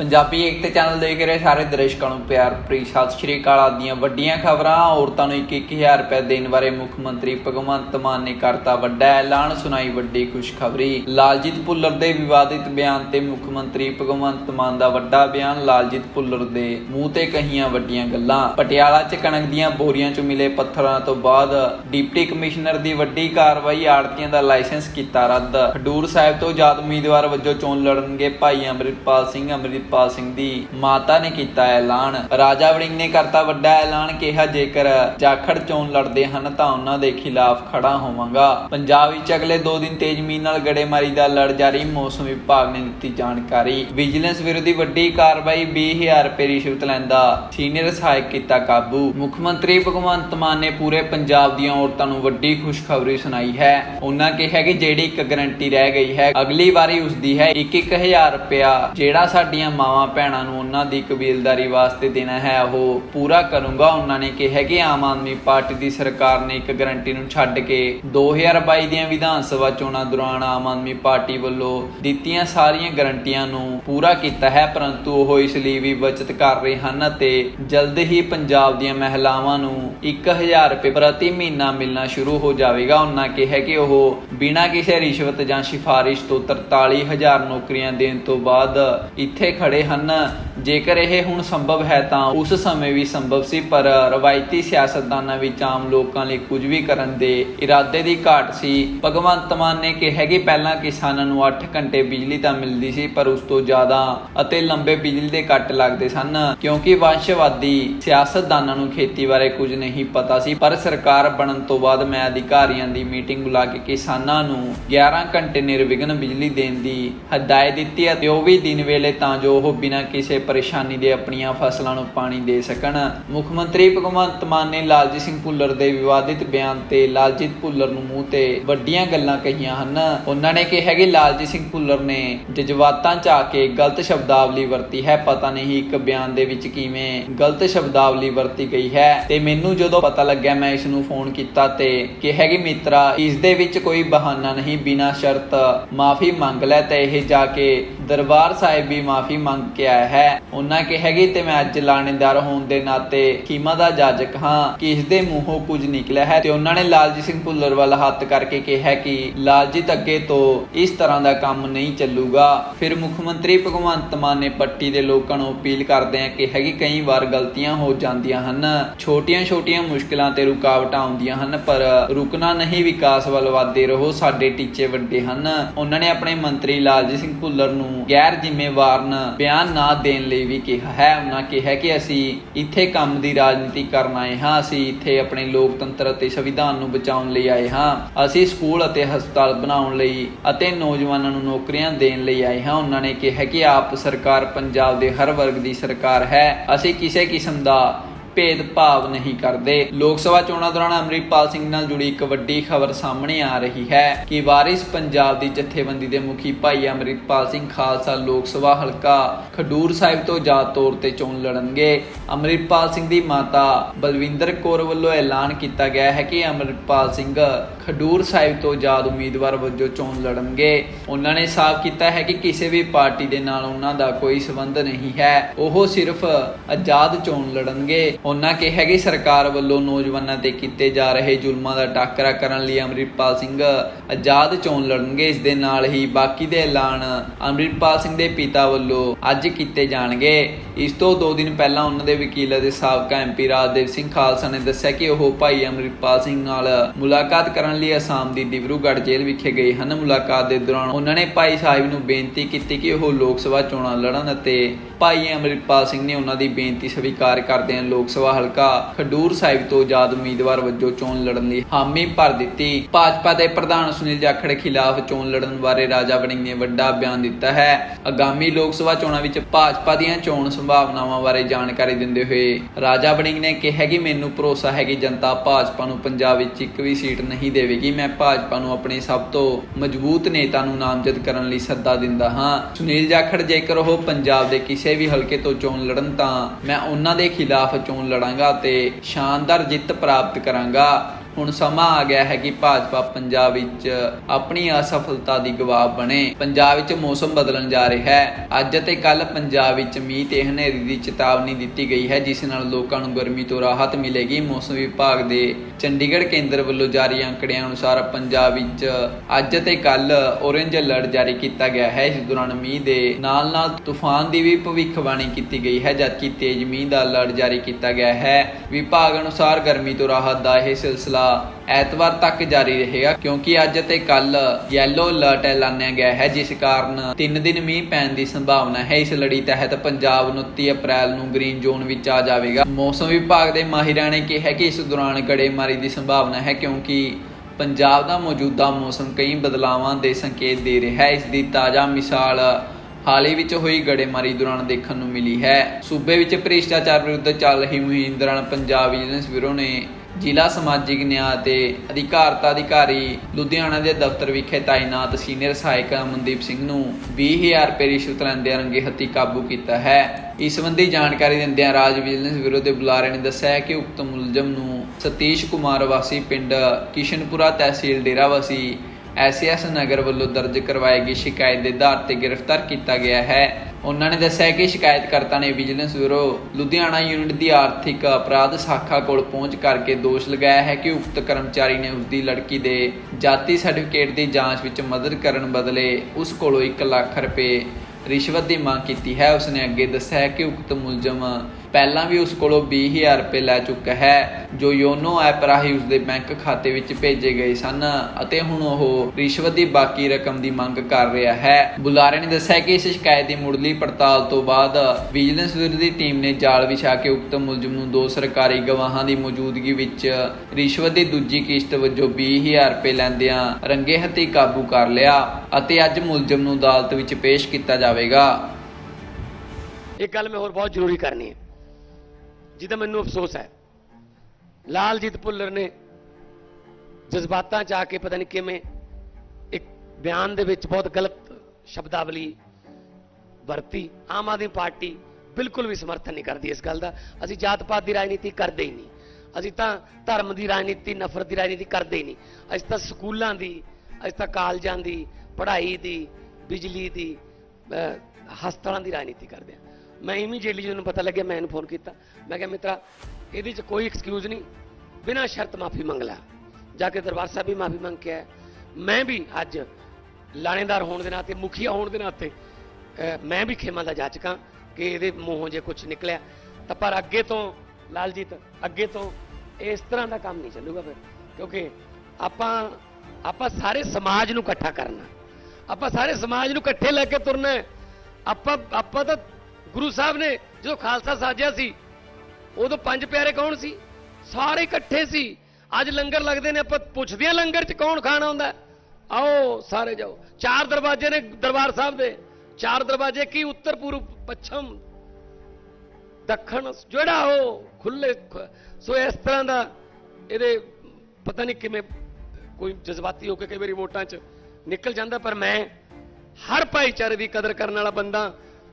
ਪੰਜਾਬੀ ਏਕਤਾ channel ਦੇਖ ਰਹੇ ਸਾਰੇ ਦਰਸ਼ਕਾਂ ਨੂੰ ਪਿਆਰ ਭਰੀ ਸਤਿ ਸ਼੍ਰੀ ਅਕਾਲ। ਆਦੀਆਂ ਵੱਡੀਆਂ ਖਬਰਾਂ, ਔਰਤਾਂ ਨੂੰ 2-1000 ਰੁਪਏ ਦੇਣ ਬਾਰੇ ਮੁੱਖ ਮੰਤਰੀ ਭਗਵੰਤ ਮਾਨ ਨੇ ਕਰਤਾ ਵੱਡਾ ਐਲਾਨ, ਸੁਣਾਈ ਵੱਡੀ ਖੁਸ਼ਖਬਰੀ। ਲਾਲਜੀਤ ਭੁੱਲਰ ਦੇ ਵਿਵਾਦਿਤ ਬਿਆਨ ਤੇ ਮੁੱਖ ਮੰਤਰੀ ਭਗਵੰਤ ਮਾਨ ਦਾ ਵੱਡਾ ਬਿਆਨ, ਲਾਲਜੀਤ ਭੁੱਲਰ ਦੇ ਮੂੰਹ ਤੇ ਕਹੀਆਂ ਵੱਡੀਆਂ ਗੱਲਾਂ। ਪਟਿਆਲਾ 'ਚ ਕਣਕ ਦੀਆਂ ਬੋਰੀਆਂ 'ਚ ਮਿਲੇ ਪੱਥਰਾਂ ਤੋਂ ਬਾਅਦ ਡਿਪਟੀ ਕਮਿਸ਼ਨਰ ਦੀ ਵੱਡੀ ਕਾਰਵਾਈ, ਆੜਤੀਆਂ ਦਾ ਲਾਇਸੈਂਸ ਕੀਤਾ ਰੱਦ। ਖਡੂਰ ਸਾਹਿਬ ਤੋਂ ਆਜ਼ਾਦ ਉਮੀਦਵਾਰ ਵਜੋਂ ਚੋਣ ਲੜਨਗੇ ਭਾਈ ਅੰਮ੍ਰਿਤਪਾਲ ਸਿੰਘ ਅੰਮ੍ਰਿਤਪਾਲ ਸਿੰਘ ਦੀ ਮਾਤਾ ਨੇ ਕੀਤਾ ਐਲਾਨ। ਰਾਜਾ ਵੜਿੰਗ ਨੇ ਕਰਤਾ ਵੱਡਾ ਐਲਾਨ, ਕਿਹਾ ਜੇਕਰ ਜਾਖੜ ਚੋਣ ਲੜਦੇ ਹਨ ਤਾਂ ਉਹਨਾਂ ਦੇ ਖਿਲਾਫ ਖੜਾ ਹੋਵਾਂਗਾ। ਪੰਜਾਬ ਵਿੱਚ ਅਗਲੇ 2 ਦਿਨ ਤੇਜ਼ ਮੀਂਹ ਨਾਲ ਗੜੇਮਾਰੀ ਦਾ ਲੜ ਜਾਰੀ, ਮੌਸਮ ਵਿਭਾਗ ਨੇ ਦਿੱਤੀ ਜਾਣਕਾਰੀ। ਵਿਜੀਲੈਂਸ ਵਿਰੋਧੀ ਵੱਡੀ ਕਾਰਵਾਈ 20000 ਰੁਪਏ ਰਿਸ਼ਵਤ ਲੈਂਦਾ ਸੀਨੀਅਰ ਸਹਾਇਕ ਕੀਤਾ ਕਾਬੂ। ਮੁੱਖ ਮੰਤਰੀ ਭਗਵੰਤ ਮਾਨ ਨੇ ਪੂਰੇ ਪੰਜਾਬ ਦੀਆਂ ਔਰਤਾਂ ਨੂੰ ਵੱਡੀ ਖੁਸ਼ਖਬਰੀ ਸੁਣਾਈ ਹੈ। ਉਹਨਾਂ ਕਿਹਾ ਕਿ ਜਿਹੜੀ ਇੱਕ ਗਰੰਟੀ ਰਹਿ ਗਈ ਹੈ, ਅਗਲੀ ਵਾਰੀ ਉਸ ਦੀ ਹੈ 1-1000 ਰੁਪਇਆ। ਜਿਹੜਾ ਸਾਡੀਆਂ ਮਾਵਾਂ ਭੈਣਾਂ ਨੂੰ ਉਹਨਾਂ ਦੀ ਕਬੀਲਦਾਰੀ ਵਾਸਤੇ ਦੇਣਾ ਹੈ, ਉਹ ਪੂਰਾ ਕਰੂੰਗਾ। ਉਹਨਾਂ ਨੇ ਕਿਹਾ ਕਿ ਆਮ ਆਦਮੀ ਪਾਰਟੀ ਦੀ ਸਰਕਾਰ ਨੇ ਇੱਕ ਗਰੰਟੀ ਨੂੰ ਛੱਡ ਕੇ 2022 ਦੀਆਂ ਵਿਧਾਨ ਸਭਾ ਚੋਣਾਂ ਦੌਰਾਨ ਆਮ ਆਦਮੀ ਪਾਰਟੀ ਵੱਲੋਂ ਦਿੱਤੀਆਂ ਸਾਰੀਆਂ ਗਰੰਟੀਆਂ ਨੂੰ ਪੂਰਾ ਕੀਤਾ ਹੈ, ਪਰੰਤੂ ਉਹ ਇਸ ਲਈ ਵੀ ਬਚਤ ਕਰ ਰਹੇ ਹਨ ਅਤੇ ਜਲਦ ਹੀ ਪੰਜਾਬ ਦੀਆਂ ਮਹਿਲਾਵਾਂ ਨੂੰ 1000 ਰੁਪਏ ਪ੍ਰਤੀ ਮਹੀਨਾ ਮਿਲਣਾ ਸ਼ੁਰੂ ਹੋ ਜਾਵੇਗਾ। ਉਹਨਾਂ ਕਿਹਾ ਕਿ ਉਹ ਬਿਨਾਂ ਕਿਸੇ ਰਿਸ਼ਵਤ ਜਾਂ ਸਿਫਾਰਿਸ਼ ਤੋਂ 43000 ਨੌਕਰੀਆਂ ਦੇਣ ਤੋਂ ਬਾਅਦ ਇੱਥੇ ਖੜੇ ਹਨ। ਜੇਕਰ ਇਹ ਹੁਣ ਸੰਭਵ ਹੈ ਤਾਂ ਉਸ ਸਮੇਂ ਵੀ ਸੰਭਵ ਸੀ, ਪਰ ਰਵਾਇਤੀ ਸਿਆਸਤਦਾਨਾਂ ਵਿੱਚ ਆਮ ਲੋਕਾਂ ਲਈ ਕੁਝ ਵੀ ਕਰਨ ਦੇ ਇਰਾਦੇ ਦੀ ਘਾਟ ਸੀ। ਭਗਵੰਤ ਮਾਨ ਨੇ ਕਿਹਾ ਕਿ ਪਹਿਲਾਂ ਕਿਸਾਨਾਂ ਨੂੰ 8 ਘੰਟੇ ਬਿਜਲੀ ਤਾਂ ਮਿਲਦੀ ਸੀ, ਪਰ ਉਸ ਤੋਂ ਜ਼ਿਆਦਾ ਅਤੇ ਲੰਬੇ ਬਿਜਲੀ ਦੇ ਕੱਟ ਲੱਗਦੇ ਸਨ, ਕਿਉਂਕਿ ਵੰਸ਼ਵਾਦੀ ਸਿਆਸਤਦਾਨਾਂ ਨੂੰ ਖੇਤੀ ਬਾਰੇ ਕੁਝ ਨਹੀਂ ਪਤਾ ਸੀ। ਪਰ ਸਰਕਾਰ ਬਣਨ ਤੋਂ ਬਾਅਦ ਮੈਂ ਅਧਿਕਾਰੀਆਂ ਦੀ ਮੀਟਿੰਗ ਬੁਲਾ ਕੇ ਕਿਸਾਨਾਂ ਨੂੰ 11 ਘੰਟੇ ਨਿਰਵਿਘਨ ਬਿਜਲੀ ਦੇਣ ਦੀ ਹਦਾਇਤ ਦਿੱਤੀ ਅਤੇ ਉਹ ਵੀ ਦਿਨ ਵੇਲੇ ਤਾਂ ਜੋ ਉਹ ਬਿਨਾਂ ਕਿਸੇ ਪਰੇਸ਼ਾਨੀ ਦੇ ਆਪਣੀਆਂ ਫਸਲਾਂ ਨੂੰ ਪਾਣੀ ਦੇ ਸਕਣ। ਮੁੱਖ ਮੰਤਰੀ ਭਗਵੰਤ ਮਾਨ ਨੇ ਲਾਲਜੀਤ ਸਿੰਘ ਭੁੱਲਰ ਦੇ ਵਿਵਾਦਿਤ ਬਿਆਨ ਤੇ ਲਾਲਜੀਤ ਭੁੱਲਰ ਨੂੰ ਮੂੰਹ ਤੇ ਵੱਡੀਆਂ ਗੱਲਾਂ ਕਹੀਆਂ ਹਨ। ਉਹਨਾਂ ਨੇ ਕਿਹਾ ਕਿ ਲਾਲਜੀਤ ਸਿੰਘ ਭੁੱਲਰ ਨੇ ਜਜ਼ਬਾਤਾਂ 'ਚ ਆ ਕੇ ਗਲਤ ਸ਼ਬਦਾਵਲੀ ਵਰਤੀ ਹੈ। ਪਤਾ ਨਹੀਂ ਇੱਕ ਬਿਆਨ ਦੇ ਵਿੱਚ ਕਿਵੇਂ ਗਲਤ ਸ਼ਬਦਾਵਲੀ ਵਰਤੀ ਗਈ ਹੈ। ਤੇ ਮੈਨੂੰ ਜਦੋਂ ਪਤਾ ਲੱਗਿਆ, ਮੈਂ ਇਸ ਨੂੰ ਫੋਨ ਕੀਤਾ ਤੇ ਕਿਹਾ ਕਿ ਮਿੱਤਰਾ, ਇਸ ਦੇ ਵਿੱਚ ਕੋਈ ਬਹਾਨਾ ਨਹੀਂ, ਬਿਨਾਂ ਸ਼ਰਤ ਮਾਫੀ ਮੰਗ ਲੈ ਤੇ ਇਹ ਜਾ ਕੇ ਦਰਬਾਰ ਸਾਹਿਬ ਵੀ ਮਾਫੀ ਮੰਗ ਕੇ ਆਇਆ ਹੈ। ਉਹਨਾਂ ਕਿਹਾ ਕਿ ਤੇ ਮੈਂ ਅੱਜ ਲਾਣੇਦਾਰ ਹੋਣ ਦੇ ਨਾਤੇ ਕੀਮਾ ਦਾ ਜਾਜਕ ਹਾਂ ਕਿ ਇਸ ਦੇ ਮੂੰਹੋਂ ਕੁਝ ਨਿਕਲਿਆ ਹੈ ਤੇ ਉਹਨਾਂ ਨੇ ਲਾਲਜੀਤ ਸਿੰਘ ਭੁੱਲਰ ਵੱਲ ਹੱਥ ਕਰਕੇ ਕਿਹਾ ਕਿ ਲਾਲਜੀਤ ਅੱਗੇ ਤੋਂ ਇਸ ਤਰ੍ਹਾਂ ਦਾ ਕੰਮ ਨਹੀਂ ਚੱਲੂਗਾ। ਫਿਰ ਮੁੱਖ ਮੰਤਰੀ ਭਗਵੰਤ ਮਾਨ ਨੇ ਪੱਟੀ ਦੇ ਲੋਕਾਂ ਨੂੰ ਅਪੀਲ ਕਰਦੇ ਆ ਕਿਹਾ ਕਿ ਕਈ ਵਾਰ ਗਲਤੀਆਂ ਹੋ ਜਾਂਦੀਆਂ ਹਨ, ਛੋਟੀਆਂ-ਛੋਟੀਆਂ ਮੁਸ਼ਕਲਾਂ ਤੇ ਰੁਕਾਵਟਾਂ ਆਉਂਦੀਆਂ ਹਨ, ਪਰ ਰੁਕਣਾ ਨਹੀਂ ਵਿਕਾਸ ਵੱਲ ਵਧਦੇ ਰਹੋ, ਸਾਡੇ ਟੀਚੇ ਵੱਡੇ ਹਨ। ਉਹਨਾਂ ਨੇ ਆਪਣੇ ਮੰਤਰੀ ਲਾਲਜੀਤ ਸਿੰਘ ਭੁੱਲਰ ਨੂੰ ਗੈਰ ਜ਼ਿੰਮੇਵਾਰਨ ਬਿਆਨ ਨਾ ਦੇਣ ਲਈ ਵੀ ਕਿਹਾ ਹੈ। ਉਹਨਾਂ ਕਿਹਾ ਕਿ ਅਸੀਂ ਇੱਥੇ ਕੰਮ ਦੀ ਰਾਜਨੀਤੀ ਕਰਨ ਆਏ ਹਾਂ। ਅਸੀਂ ਇੱਥੇ ਆਪਣੇ ਲੋਕਤੰਤਰ ਅਤੇ ਸੰਵਿਧਾਨ ਨੂੰ ਬਚਾਉਣ ਲਈ ਆਏ ਹਾਂ। ਅਸੀਂ ਸਕੂਲ ਅਤੇ ਹਸਪਤਾਲ ਬਣਾਉਣ ਲਈ ਅਤੇ ਨੌਜਵਾਨਾਂ ਨੂੰ ਨੌਕਰੀਆਂ ਦੇਣ ਲਈ ਆਏ ਹਾਂ। ਉਹਨਾਂ ਨੇ ਕਿਹਾ ਕਿ ਆਪ ਸਰਕਾਰ ਪੰਜਾਬ ਦੇ ਹਰ ਵਰਗ ਦੀ ਸਰਕਾਰ ਹੈ। ਅਸੀਂ ਕਿਸੇ ਕਿਸਮ ਦਾ ਭੇਦਭਾਵ ਨਹੀਂ ਕਰਦੇ। ਲੋਕ ਸਭਾ ਚੋਣਾਂ ਦੌਰਾਨ ਅਮਰਿਤਪਾਲ ਸਿੰਘ ਨਾਲ ਜੁੜੀ ਇੱਕ ਵੱਡੀ ਖਬਰ ਸਾਹਮਣੇ ਆ ਰਹੀ ਹੈ ਕਿ ਵਾਰਿਸ ਪੰਜਾਬ ਦੀ ਜਥੇਬੰਦੀ ਦੇ ਮੁਖੀ ਭਾਈ ਅਮਰਿਤਪਾਲ ਸਿੰਘ ਖਾਲਸਾ ਲੋਕ ਸਭਾ ਹਲਕਾ ਖਡੂਰ ਸਾਹਿਬ ਤੋਂ ਜਾਤ ਤੌਰ ਤੇ ਚੋਣ ਲੜਨਗੇ। ਅਮਰਿਤਪਾਲ ਸਿੰਘ ਦੀ ਮਾਤਾ ਬਲਵਿੰਦਰ ਕੌਰ ਵੱਲੋਂ ਐਲਾਨ ਕੀਤਾ ਗਿਆ ਹੈ ਕਿ ਅਮਰਿਤਪਾਲ ਸਿੰਘ ਖਡੂਰ ਸਾਹਿਬ ਤੋਂ ਆਜ਼ਾਦ ਉਮੀਦਵਾਰ ਵਜੋਂ ਚੋਣ ਲੜਨਗੇ। ਉਹਨਾਂ ਨੇ ਸਾਫ਼ ਕੀਤਾ ਹੈ ਕਿ ਕਿਸੇ ਵੀ ਪਾਰਟੀ ਦੇ ਨਾਲ ਉਹਨਾਂ ਦਾ ਕੋਈ ਸਬੰਧ ਨਹੀਂ ਹੈ। ਉਹ ਸਿਰਫ ਆਜ਼ਾਦ ਚੋਣ ਲੜਨਗੇ। ਉਹਨਾਂ ਕਿਹਾ ਕਿ ਸਰਕਾਰ ਵੱਲੋਂ ਨੌਜਵਾਨਾਂ ਤੇ ਕੀਤੇ ਜਾ ਰਹੇ ਜ਼ੁਲਮਾਂ ਦਾ ਟਾਕਰਾ ਕਰਨ ਲਈ ਅਮਰਿਤਪਾਲ ਸਿੰਘ ਆਜ਼ਾਦ ਚੋਣ ਲੜਨਗੇ। ਇਸ ਦੇ ਨਾਲ ਹੀ ਬਾਕੀ ਦੇ ਐਲਾਨ ਅਮਰਿਤਪਾਲ ਸਿੰਘ ਦੇ ਪਿਤਾ ਵੱਲੋਂ ਅੱਜ ਕੀਤੇ ਜਾਣਗੇ। ਇਸ ਤੋਂ 2 ਦਿਨ ਪਹਿਲਾਂ ਉਹਨਾਂ ਦੇ ਵਕੀਲ ਅਤੇ ਸਾਬਕਾ ਐਮਪੀ ਰਾਜਦੇਵ ਸਿੰਘ ਖਾਲਸਾ ਨੇ ਦੱਸਿਆ ਕਿ ਉਹ ਭਾਈ ਅਮਰਿਤਪਾਲ ਸਿੰਘ ਨਾਲ ਮੁਲਾਕਾਤ ਕਰਨ ਲਈ ਅਸਾਮ ਦੀ ਡਿਬਰੂਗੜ੍ਹ ਜੇਲ੍ਹ ਵਿਖੇ ਗਏ ਹਨ। ਮੁਲਾਕਾਤ ਦੇ ਦੌਰਾਨ ਉਹਨਾਂ ਨੇ ਭਾਈ ਸਾਹਿਬ ਨੂੰ ਬੇਨਤੀ ਕੀਤੀ ਕਿ ਉਹ ਲੋਕ ਸਭਾ ਚੋਣਾਂ ਲੜਨ ਅਤੇ ਭਾਈ ਅਮਰਿਤਪਾਲ ਸਿੰਘ ਨੇ ਉਹਨਾਂ ਦੀ ਬੇਨਤੀ ਸਵੀਕਾਰ ਕਰਦਿਆਂ ਲੋਕ ਸਭਾ ਹਲਕਾ ਖਡੂਰ ਸਾਹਿਬ ਤੋਂ ਆਜ਼ਾਦ ਉਮੀਦਵਾਰ ਵਜੋਂ ਚੋਣ ਲੜਨ ਲਈ ਹਾਮੀ ਭਰ ਦਿੱਤੀ। ਭਾਜਪਾ ਦੇ ਪ੍ਰਧਾਨ ਸੁਨੀਲ ਜਾਖੜ ਖਿਲਾਫ ਚੋਣ ਲੜਨ ਬਾਰੇ ਰਾਜਾ ਵੜਿੰਗ ਨੇ ਵੱਡਾ ਬਿਆਨ ਦਿੱਤਾ ਹੈ। ਆਗਾਮੀ ਲੋਕ ਸਭਾ ਚੋਣਾਂ ਵਿੱਚ ਭਾਜਪਾ ਦੀਆਂ ਚੋਣ ਸੰਭਾਵਨਾਵਾਂ ਬਾਰੇ ਜਾਣਕਾਰੀ ਦਿੰਦੇ ਹੋਏ ਰਾਜਾ ਬੜਿੰਗ ਨੇ ਕਿਹਾ ਕਿ ਮੈਨੂੰ ਭਰੋਸਾ ਹੈ ਕਿ ਜਨਤਾ ਭਾਜਪਾ ਨੂੰ ਪੰਜਾਬ ਵਿੱਚ ਇੱਕ ਵੀ ਸੀਟ ਨਹੀਂ ਦੇਵੇਗੀ। ਮੈਂ ਭਾਜਪਾ ਨੂੰ ਆਪਣੇ ਸਭ ਤੋਂ ਮਜ਼ਬੂਤ ਨੇਤਾ ਨੂੰ ਨਾਮਜ਼ਦ ਕਰਨ ਲਈ ਸੱਦਾ ਦਿੰਦਾ ਹਾਂ। ਸੁਨੀਲ ਜਾਖੜ, ਜੇਕਰ ਉਹ ਪੰਜਾਬ ਦੇ ਕਿਸੇ ਵੀ ਹਲਕੇ ਤੋਂ ਚੋਣ ਲੜਨ ਤਾਂ ਮੈਂ ਉਹਨਾਂ ਦੇ ਖਿਲਾਫ ਚੋਣ ਲੜਾਂਗਾ ਤੇ ਸ਼ਾਨਦਾਰ ਜਿੱਤ ਪ੍ਰਾਪਤ ਕਰਾਂਗਾ। ਹੁਣ ਸਮਾਂ ਆ ਗਿਆ ਹੈ ਕਿ ਭਾਜਪਾ ਪੰਜਾਬ ਵਿੱਚ ਆਪਣੀ ਅਸਫਲਤਾ ਦੀ ਗਵਾਹ ਬਣੇ। ਪੰਜਾਬ ਵਿੱਚ ਮੌਸਮ ਬਦਲਣ ਜਾ ਰਿਹਾ ਹੈ। ਅੱਜ ਅਤੇ ਕੱਲ ਪੰਜਾਬ ਵਿੱਚ ਮੀਂਹ ਤੇ ਹਨੇਰੀ ਦੀ ਚੇਤਾਵਨੀ ਦਿੱਤੀ ਗਈ ਹੈ, ਜਿਸ ਨਾਲ ਲੋਕਾਂ ਨੂੰ ਗਰਮੀ ਤੋਂ ਰਾਹਤ ਮਿਲੇਗੀ। ਮੌਸਮ ਵਿਭਾਗ ਦੇ ਚੰਡੀਗੜ੍ਹ ਕੇਂਦਰ ਵੱਲੋਂ ਜਾਰੀ ਅੰਕੜਿਆਂ ਅਨੁਸਾਰ ਪੰਜਾਬ ਵਿੱਚ ਅੱਜ ਅਤੇ ਕੱਲ ਔਰੇਂਜ ਅਲਰਟ ਜਾਰੀ ਕੀਤਾ ਗਿਆ ਹੈ। ਇਸ ਦੌਰਾਨ ਮੀਂਹ ਦੇ ਨਾਲ ਨਾਲ ਤੂਫਾਨ ਦੀ ਵੀ ਭਵਿੱਖਬਾਣੀ ਕੀਤੀ ਗਈ ਹੈ, ਜਦਕਿ ਤੇਜ਼ ਮੀਂਹ ਦਾ ਅਲਰਟ ਜਾਰੀ ਕੀਤਾ ਗਿਆ ਹੈ। ਵਿਭਾਗ ਅਨੁਸਾਰ ਗਰਮੀ ਤੋਂ ਰਾਹਤ ਦਾ ਇਹ ਸਿਲਸਿਲਾ ਐਤਵਾਰ ਤੱਕ ਜਾਰੀ ਰਹੇਗਾ, ਕਿਉਂਕਿ ਅੱਜ ਅਤੇ ਕੱਲ ਯੈਲੋ ਅਲਰਟ ਐਲਾਨਿਆ ਗਿਆ ਹੈ, ਜਿਸ ਕਾਰਨ 3 ਦਿਨ ਮੀਂਹ ਪੈਣ ਦੀ ਸੰਭਾਵਨਾ ਹੈ। ਇਸ ਲੜੀ ਤਹਿਤ ਪੰਜਾਬ 29 ਅਪ੍ਰੈਲ ਨੂੰ ਗ੍ਰੀਨ ਜ਼ੋਨ ਵਿੱਚ ਆ ਜਾਵੇਗਾ। ਮੌਸਮ ਵਿਭਾਗ ਦੇ ਮਾਹਿਰਾਂ ਨੇ ਕਿਹਾ ਕਿ ਇਸ ਦੌਰਾਨ ਗੜੇਮਾਰੀ ਦੀ ਸੰਭਾਵਨਾ ਹੈ, ਕਿਉਂਕਿ ਪੰਜਾਬ ਦਾ ਮੌਜੂਦਾ ਮੌਸਮ ਕਈ ਬਦਲਾਵਾਂ ਦੇ ਸੰਕੇਤ ਦੇ ਰਿਹਾ ਹੈ। ਇਸ ਦੀ ਤਾਜ਼ਾ ਮਿਸਾਲ ਹਾਲ ਹੀ ਵਿੱਚ ਹੋਈ ਗੜੇਮਾਰੀ ਦੌਰਾਨ ਦੇਖਣ ਨੂੰ ਮਿਲੀ ਹੈ। ਸੂਬੇ ਵਿੱਚ ਭ੍ਰਿਸ਼ਟਾਚਾਰ ਵਿਰੁੱਧ ਚੱਲ ਰਹੀ ਮੁਹਿੰਮ ਦੌਰਾਨ ਪੰਜਾਬ ਵਿਜੀਲੈਂਸ ਬਿਊਰੋ ਨੇ ਜ਼ਿਲ੍ਹਾ ਸਮਾਜਿਕ ਨਿਆਂ ਅਤੇ ਅਧਿਕਾਰਤਾ ਅਧਿਕਾਰੀ ਲੁਧਿਆਣਾ ਦੇ ਦਫ਼ਤਰ ਵਿਖੇ ਤਾਇਨਾਤ ਸੀਨੀਅਰ ਸਹਾਇਕ ਅਮਨਦੀਪ ਸਿੰਘ ਨੂੰ 20000 ਰੁਪਏ ਰਿਸ਼ਵਤ ਲੈਂਦਿਆਂ ਰੰਗੇ ਹੱਥੀ ਕਾਬੂ ਕੀਤਾ ਹੈ। ਇਸ ਸੰਬੰਧੀ ਜਾਣਕਾਰੀ ਦਿੰਦਿਆਂ ਰਾਜ ਵਿਜੀਲੈਂਸ ਬਿਊਰੋ ਦੇ ਬੁਲਾਰੇ ਨੇ ਦੱਸਿਆ ਹੈ ਕਿ ਉਕਤ ਮੁਲਜ਼ਮ ਨੂੰ ਸਤੀਸ਼ ਕੁਮਾਰ ਵਾਸੀ, ਪਿੰਡ ਕਿਸ਼ਨਪੁਰਾ ਤਹਿਸੀਲ ਡੇਰਾਵਾਸੀ ਐਸਐਸ ਨਗਰ ਵੱਲੋਂ ਦਰਜ ਕਰਵਾਈ ਗਈ ਸ਼ਿਕਾਇਤ ਦੇ ਆਧਾਰ ਤੇ ਗ੍ਰਿਫਤਾਰ ਕੀਤਾ ਗਿਆ ਹੈ। ਉਹਨਾਂ ਨੇ ਦੱਸਿਆ ਕਿ ਸ਼ਿਕਾਇਤਕਰਤਾ ਨੇ ਵਿਜੀਲੈਂਸ ਬਿਊਰੋ ਲੁਧਿਆਣਾ ਯੂਨਿਟ ਦੀ ਆਰਥਿਕ ਅਪਰਾਧ ਸ਼ਾਖਾ ਕੋਲ ਪਹੁੰਚ ਕਰਕੇ ਦੋਸ਼ ਲਗਾਇਆ ਹੈ ਕਿ ਉਕਤ ਕਰਮਚਾਰੀ ਨੇ ਉਸਦੀ ਲੜਕੀ ਦੇ ਜਾਤੀ ਸਰਟੀਫਿਕੇਟ ਦੀ ਜਾਂਚ ਵਿੱਚ ਮਦਦ ਕਰਨ ਬਦਲੇ ਉਸ ਕੋਲੋਂ 1 ਲੱਖ ਰੁਪਏ ਰਿਸ਼ਵਤ ਦੀ ਮੰਗ ਕੀਤੀ ਹੈ। ਉਸਨੇ ਅੱਗੇ ਦੱਸਿਆ ਹੈ ਕਿ ਉਕਤ ਮੁਲਜ਼ਮ ਪਹਿਲਾਂ ਵੀ ਉਸ ਕੋਲੋਂ 20000 ਰੁਪਏ ਲੈ ਚੁੱਕਾ ਹੈ, ਜੋ ਯੋਨੋ ਐਪ ਰਾਹੀਂ ਉਸਦੇ ਬੈਂਕ ਖਾਤੇ ਵਿੱਚ ਭੇਜੇ ਗਏ ਸਨ ਅਤੇ ਹੁਣ ਉਹ ਰਿਸ਼ਵਤ ਦੀ ਬਾਕੀ ਰਕਮ ਦੀ ਮੰਗ ਕਰ ਰਿਹਾ ਹੈ। ਬੁਲਾਰੇ ਨੇ ਦੱਸਿਆ ਕਿ ਇਸ ਸ਼ਿਕਾਇਤ ਦੀ ਮੁੱਢਲੀ ਪੜਤਾਲ ਤੋਂ ਬਾਅਦ ਵਿਜੀਲੈਂਸ ਬਿਊਰੋ ਟੀਮ ਨੇ ਜਾਲ ਵਿਛਾ ਕੇ ਉਕਤ ਮੁਲਜ਼ਮ ਨੂੰ ਦੋ ਸਰਕਾਰੀ ਗਵਾਹਾਂ ਦੀ ਮੌਜੂਦਗੀ ਵਿੱਚ ਰਿਸ਼ਵਤ ਦੀ ਦੂਜੀ ਕਿਸ਼ਤ ਵਜੋਂ 20000 ਰੁਪਏ ਲੈਂਦਿਆਂ ਰੰਗੇ ਹੱਥੀ ਕਾਬੂ ਕਰ ਲਿਆ ਅਤੇ ਅੱਜ ਮੁਲਜ਼ਮ ਨੂੰ ਅਦਾਲਤ ਵਿੱਚ ਪੇਸ਼ ਕੀਤਾ ਜਾਵੇਗਾ। ਇੱਕ ਗੱਲ ਮੈਂ ਹੋਰ ਬਹੁਤ ਜ਼ਰੂਰੀ ਕਰਨੀ ਹੈ। ਜਿਹਦਾ ਮੈਨੂੰ ਅਫਸੋਸ ਹੈ। ਲਾਲਜੀਤ ਭੁੱਲਰ ਨੇ ਜਜ਼ਬਾਤਾਂ ਚ ਆ ਕੇ ਪਤਾ ਨਹੀਂ ਕਿਵੇਂ ਇੱਕ ਬਿਆਨ ਦੇ ਵਿੱਚ ਬਹੁਤ ਗਲਤ ਸ਼ਬਦਾਵਲੀ ਵਰਤੀ। ਆਮ ਆਦਮੀ ਪਾਰਟੀ ਬਿਲਕੁਲ ਵੀ ਸਮਰਥਨ ਨਹੀਂ ਕਰਦੀ ਇਸ ਗੱਲ ਦਾ। ਅਸੀਂ ਜਾਤ ਪਾਤ ਦੀ ਰਾਜਨੀਤੀ ਕਰਦੇ ਹੀ ਨਹੀਂ। ਅਸੀਂ ਤਾਂ ਧਰਮ ਦੀ ਰਾਜਨੀਤੀ, ਨਫ਼ਰਤ ਦੀ ਰਾਜਨੀਤੀ ਕਰਦੇ ਹੀ ਨਹੀਂ। ਅਸੀਂ ਤਾਂ ਸਕੂਲਾਂ ਦੀ, ਅਸੀਂ ਤਾਂ ਕਾਲਜਾਂ ਦੀ, ਪੜ੍ਹਾਈ ਦੀ, ਬਿਜਲੀ ਦੀ ਹਸਪਤਾਲਾਂ ਦੀ ਰਾਜਨੀਤੀ ਕਰਦੇ ਹਾਂ। ਮੈਂ ਇਮੀਡੀਏਟਲੀ ਜਦੋਂ ਪਤਾ ਲੱਗਿਆ, ਮੈਂ ਇਹਨੂੰ ਫੋਨ ਕੀਤਾ। ਮੈਂ ਕਿਹਾ, ਮਿੱਤਰਾ, ਇਹਦੇ 'ਚ ਕੋਈ ਐਕਸਕਿਊਜ਼ ਨਹੀਂ। ਬਿਨਾਂ ਸ਼ਰਤ ਮਾਫੀ ਮੰਗ ਲੈ। ਜਾ ਕੇ ਦਰਬਾਰ ਸਾਹਿਬ ਵੀ ਮਾਫੀ ਮੰਗ ਕੇ ਆਇਆ। ਮੈਂ ਵੀ ਅੱਜ ਲਾਣੇਦਾਰ ਹੋਣ ਦੇ ਨਾਤੇ, ਮੁਖੀਆ ਹੋਣ ਦੇ ਨਾਤੇ ਮੈਂ ਵੀ ਖੇਮਾ ਦਾ ਜਾਚਕਾਂ ਕਿ ਇਹਦੇ ਮੂੰਹੋਂ ਜੇ ਕੁਝ ਨਿਕਲਿਆ, ਤਾਂ ਪਰ ਅੱਗੇ ਤੋਂ, ਲਾਲਜੀਤ, ਅੱਗੇ ਤੋਂ ਇਸ ਤਰ੍ਹਾਂ ਦਾ ਕੰਮ ਨਹੀਂ ਚੱਲੂਗਾ ਫਿਰ। ਕਿਉਂਕਿ ਆਪਾਂ ਆਪਾਂ ਸਾਰੇ ਸਮਾਜ ਨੂੰ ਇਕੱਠਾ ਕਰਨਾ। ਆਪਾਂ ਸਾਰੇ ਸਮਾਜ ਨੂੰ ਇਕੱਠੇ ਲੈ ਕੇ ਤੁਰਨਾ ਆਪਾਂ ਆਪਾਂ ਤਾਂ ਗੁਰੂ ਸਾਹਿਬ ਨੇ ਜਦੋਂ ਖਾਲਸਾ ਸਾਜਿਆ ਸੀ, ਉਦੋਂ ਪੰਜ ਪਿਆਰੇ ਕੌਣ ਸੀ? ਸਾਰੇ ਇਕੱਠੇ ਸੀ। ਅੱਜ ਲੰਗਰ ਲੱਗਦੇ ਨੇ, ਆਪਾਂ ਪੁੱਛਦੇ ਹਾਂ ਲੰਗਰ 'ਚ ਕੌਣ ਖਾਣਾ ਆਉਂਦਾ ਆਓ ਸਾਰੇ ਜਾਓ। ਚਾਰ ਦਰਵਾਜ਼ੇ ਨੇ ਦਰਬਾਰ ਸਾਹਿਬ ਦੇ। ਚਾਰ ਦਰਵਾਜ਼ੇ ਕੀ? ਉੱਤਰ ਪੂਰਬ, ਪੱਛਮ, ਦੱਖਣ, ਜਿਹੜਾ ਉਹ ਖੁੱਲੇ ਸੋ ਇਸ ਤਰ੍ਹਾਂ ਦਾ ਇਹਦੇ ਪਤਾ ਨਹੀਂ ਕਿਵੇਂ ਕੋਈ ਜਜ਼ਬਾਤੀ ਹੋ ਕੇ ਕਈ ਵਾਰੀ ਵੋਟਾਂ 'ਚ ਨਿਕਲ ਜਾਂਦਾ, ਪਰ ਮੈਂ ਹਰ ਭਾਈਚਾਰੇ ਦੀ ਕਦਰ ਕਰਨ ਵਾਲਾ ਬੰਦਾ